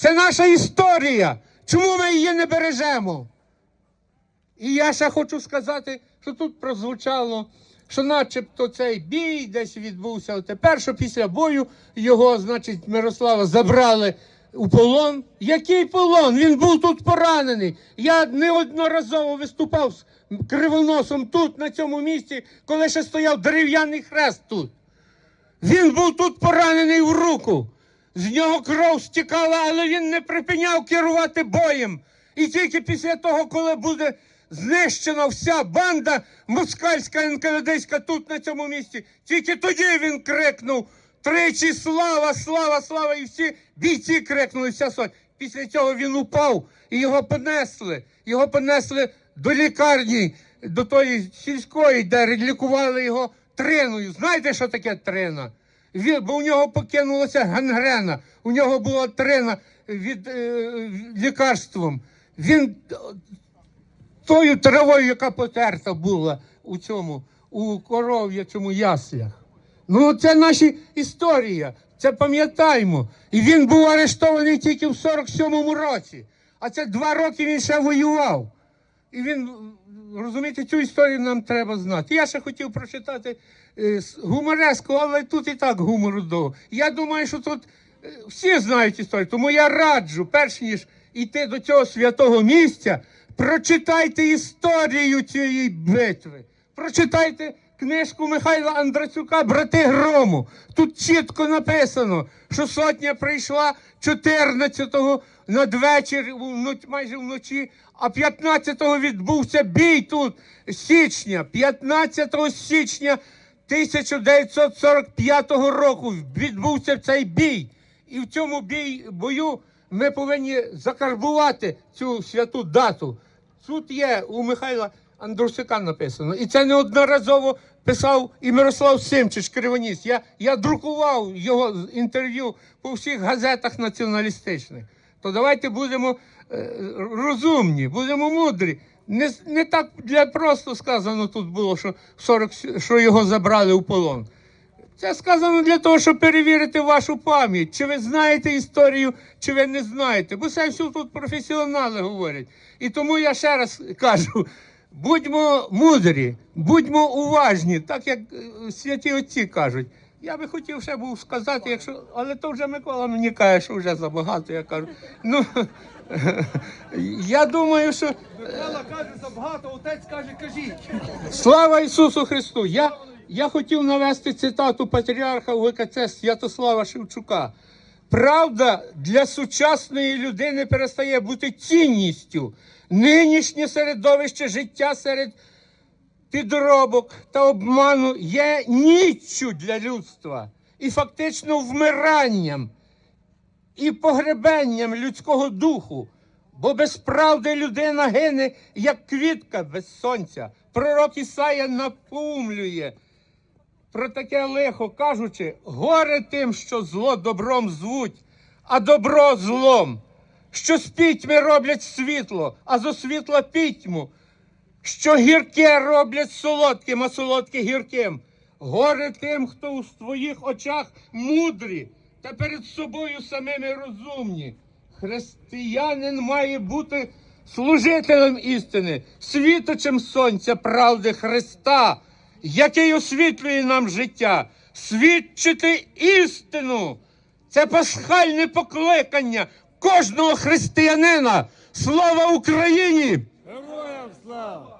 Це наша історія. Чому ми її не бережемо? І я ще хочу сказати, що тут прозвучало, що начебто цей бій десь відбувся. Тепер, що після бою його, значить, Мирослава забрали у полон. Який полон? Він був тут поранений. Я неодноразово виступав з кривоносом тут, на цьому місці, коли ще стояв дерев'яний хрест тут. Він був тут поранений в руку. З нього кров стікала, але він не припиняв керувати боєм. І тільки після того, коли буде знищена вся банда москальська НКВДська тут на цьому місці, тільки тоді він крикнув тричі слава, слава, слава! І всі бійці крикнули вся сотня. Після цього він упав і його понесли. Його понесли до лікарні, до тої сільської, де лікували його триною. Знаєте, що таке трина? Бо у нього покинулася гангрена, у нього була трина від е, лікарством. Він тою травою, яка потерта була у цьому, у коров'ячому яслях. Ну, це наша історія. Це пам'ятаємо. І він був арештований тільки в 47-му році. А це два роки він ще воював. І він, розумієте, цю історію нам треба знати. Я ще хотів прочитати е, гумореску, але тут і так гумору до. Я думаю, що тут е, всі знають історію. Тому я раджу, перш ніж йти до цього святого місця, прочитайте історію цієї битви. Прочитайте книжку Михайла Андрацюка Брати Грому. Тут чітко написано, що сотня прийшла 14-го надвечір, майже вночі, а 15-го відбувся бій тут січня. 15 січня 1945 року відбувся цей бій. І в цьому бій, бою ми повинні закарбувати цю святу дату. Тут є у Михайла Андрусяка написано. І це неодноразово писав і Мирослав Симчич, Кривоніс. Я, я друкував його інтерв'ю по всіх газетах націоналістичних. То давайте будемо е, розумні, будемо мудрі. Не, не так для просто сказано тут було, що, 40, що його забрали у полон. Це сказано для того, щоб перевірити вашу пам'ять. Чи ви знаєте історію, чи ви не знаєте. Бо це все тут професіонали говорять. І тому я ще раз кажу: будьмо мудрі, будьмо уважні, так як е, святі отці кажуть. Я би хотів ще був сказати, якщо, але то вже Микола мені каже, що вже забагато. Я кажу. Ну я думаю, що Михайло каже забагато, отець каже, кажіть. Слава Ісусу Христу! Я, я хотів навести цитату патріарха УВКЦ Святослава Шевчука. Правда для сучасної людини перестає бути цінністю. Нинішнє середовище життя серед підробок та обману є ніччю для людства і фактично вмиранням і погребенням людського духу. Бо без правди людина гине, як квітка без сонця. Пророк Ісая напумлює про таке лихо, кажучи, горе тим, що зло добром звуть, а добро злом, що з пітьми роблять світло, а зо світла пітьму, що гірке роблять солодким, а солодке гірким. Горе тим, хто у твоїх очах мудрі та перед собою самими розумні. Християнин має бути служителем істини, світочем сонця правди Христа, який освітлює нам життя, свідчити істину. Це пасхальне покликання кожного християнина. Слава Україні! Героям слава!